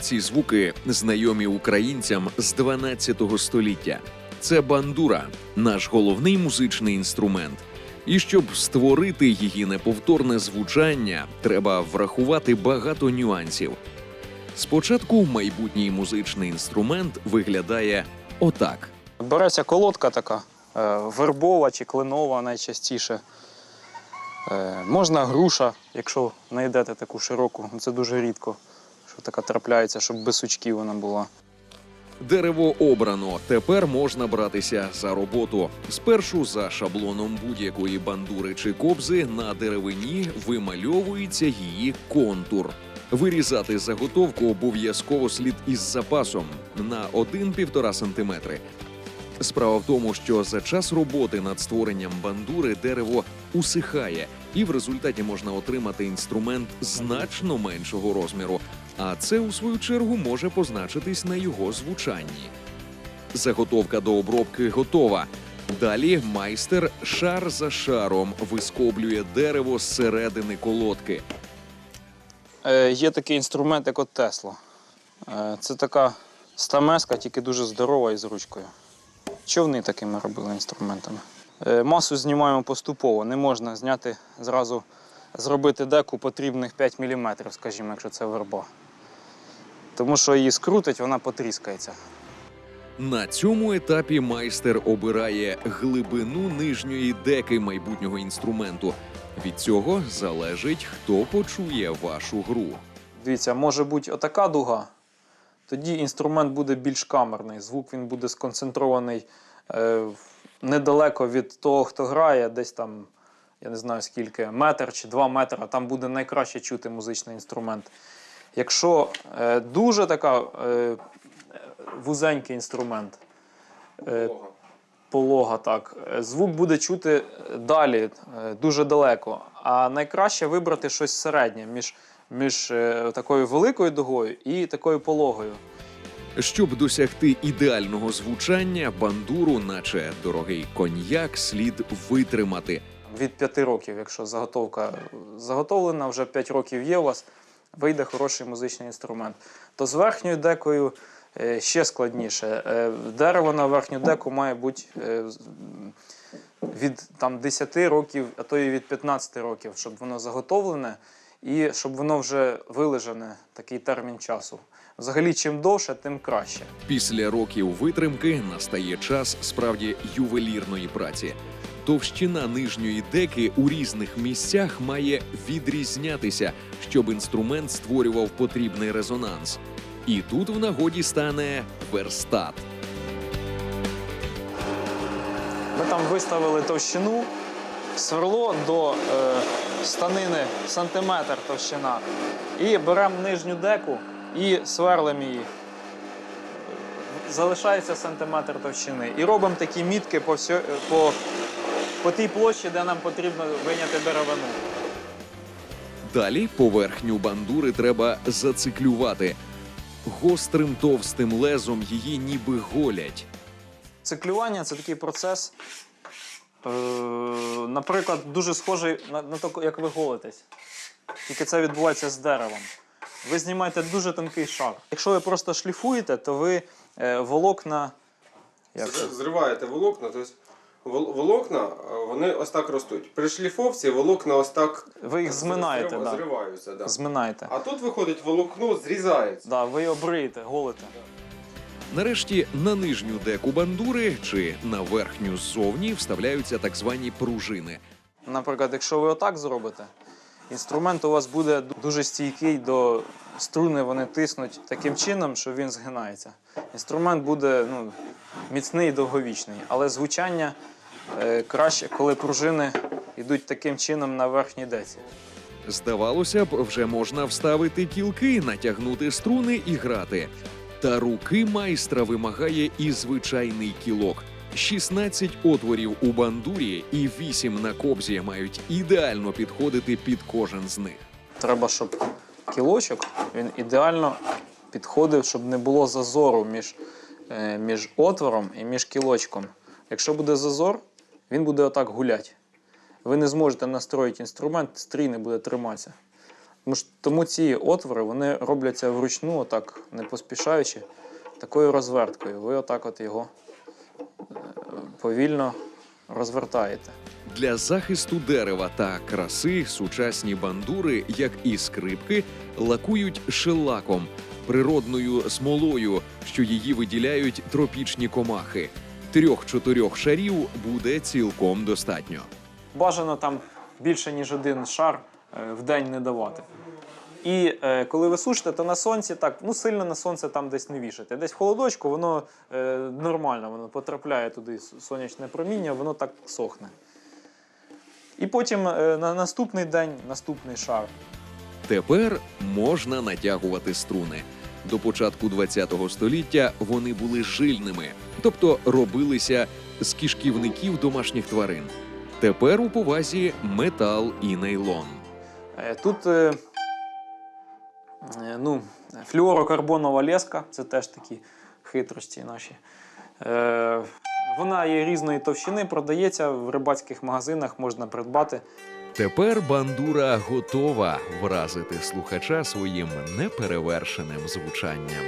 Ці звуки знайомі українцям з 12 століття. Це бандура, наш головний музичний інструмент. І щоб створити її неповторне звучання, треба врахувати багато нюансів. Спочатку майбутній музичний інструмент виглядає отак. Береться колодка така, е, вербова чи кленова найчастіше. Е, Можна груша, якщо знайдете таку широку, це дуже рідко, така трапляється, щоб без сучків вона була. Дерево обрано. Тепер можна братися за роботу. Спершу за шаблоном будь-якої бандури чи кобзи на деревині вимальовується її контур. Вирізати заготовку обов'язково слід із запасом на 1-1,5 см. Справа в тому, що за час роботи над створенням бандури дерево усихає, і в результаті можна отримати інструмент значно меншого розміру, а це у свою чергу може позначитись на його звучанні. Заготовка до обробки готова. Далі майстер шар за шаром вискоблює дерево з середини колодки. Е, Є такий інструмент, як от Тесла. Е, Це така стамеска, тільки дуже здорова і з ручкою. Човни такими робили інструментами. Е, Масу знімаємо поступово. Не можна зняти зразу, зробити деку потрібних 5 мм, скажімо, якщо це верба. Тому що її скрутить, вона потріскається. На цьому етапі майстер обирає глибину нижньої деки майбутнього інструменту. Від цього залежить, хто почує вашу гру. Дивіться, може бути отака дуга, тоді інструмент буде більш камерний. Звук він буде сконцентрований е, недалеко від того, хто грає, десь там, я не знаю скільки, метр чи два метри, там буде найкраще чути музичний інструмент. Якщо е, дуже така е, вузенький інструмент, е, полога, так, звук буде чути далі, дуже далеко. А найкраще вибрати щось середнє між, між такою великою дугою і такою пологою. Щоб досягти ідеального звучання, бандуру, наче дорогий коньяк, слід витримати. Від 5 років, якщо заготовка заготовлена, вже 5 років є у вас, вийде хороший музичний інструмент. То з верхньою декою е, ще складніше. Е, Дерево на верхню деку має бути е, від там, 10 років, а то і від 15 років, щоб воно заготовлене і щоб воно вже вилежане такий термін часу. Взагалі, чим довше, тим краще. Після років витримки настає час справді ювелірної праці. Товщина нижньої деки у різних місцях має відрізнятися, щоб інструмент створював потрібний резонанс. І тут в нагоді стане верстат. Ми там виставили товщину, сверло до е, станини сантиметр товщина. І беремо нижню деку і сверлимо її. Залишається сантиметр товщини. І робимо такі мітки по, всьо, по, по тій площі, де нам потрібно виняти деревину. Далі поверхню бандури треба зациклювати. Гострим товстим лезом її ніби голять. Циклювання це такий процес, е, наприклад, дуже схожий на, на те, як ви голитесь. Тільки це відбувається з деревом. Ви знімаєте дуже тонкий шар. Якщо ви просто шліфуєте, то ви е, волокна. Як це? Зриваєте волокна, тобто волокна вони ось так ростуть. При шліфовці волокна ось так Ви їх зминаєте, зрив- да. зриваються. Да. Зминаєте. А тут виходить волокно зрізається. Да, ви його бриєте, голите. Нарешті на нижню деку бандури чи на верхню ззовні вставляються так звані пружини. Наприклад, якщо ви отак зробите, інструмент у вас буде дуже стійкий до струни, вони тиснуть таким чином, що він згинається. Інструмент буде ну, міцний і довговічний, але звучання е, краще, коли пружини йдуть таким чином на верхній деці. Здавалося б, вже можна вставити кілки, натягнути струни і грати. Та руки майстра вимагає і звичайний кілок. 16 отворів у бандурі і 8 на кобзі мають ідеально підходити під кожен з них. Треба, щоб кілочок він ідеально підходив, щоб не було зазору між, е, між отвором і між кілочком. Якщо буде зазор, він буде отак гуляти. Ви не зможете настроїти інструмент, стрій не буде триматися. Тому, тому ці отвори вони робляться вручну, отак, не поспішаючи, такою розверткою. Ви отак от його е, повільно розвертаєте. Для захисту дерева та краси сучасні бандури, як і скрипки, лакують шелаком, природною смолою, що її виділяють тропічні комахи. Трьох-чотирьох шарів буде цілком достатньо. Бажано там більше, ніж один шар е, в день не давати. І е, коли ви сушите, то на сонці так, ну сильно на сонце там десь не вішайте. Десь в холодочку воно е, нормально, воно потрапляє туди сонячне проміння, воно так сохне. І потім е, на наступний день наступний шар. Тепер можна натягувати струни. До початку ХХ століття вони були жильними, тобто робилися з кишківників домашніх тварин. Тепер у повазі метал і нейлон. Е, Тут е, е, ну, флюорокарбонова леска, це теж такі хитрості наші. Вона є різної товщини, продається в рибацьких магазинах, можна придбати. Тепер бандура готова вразити слухача своїм неперевершеним звучанням.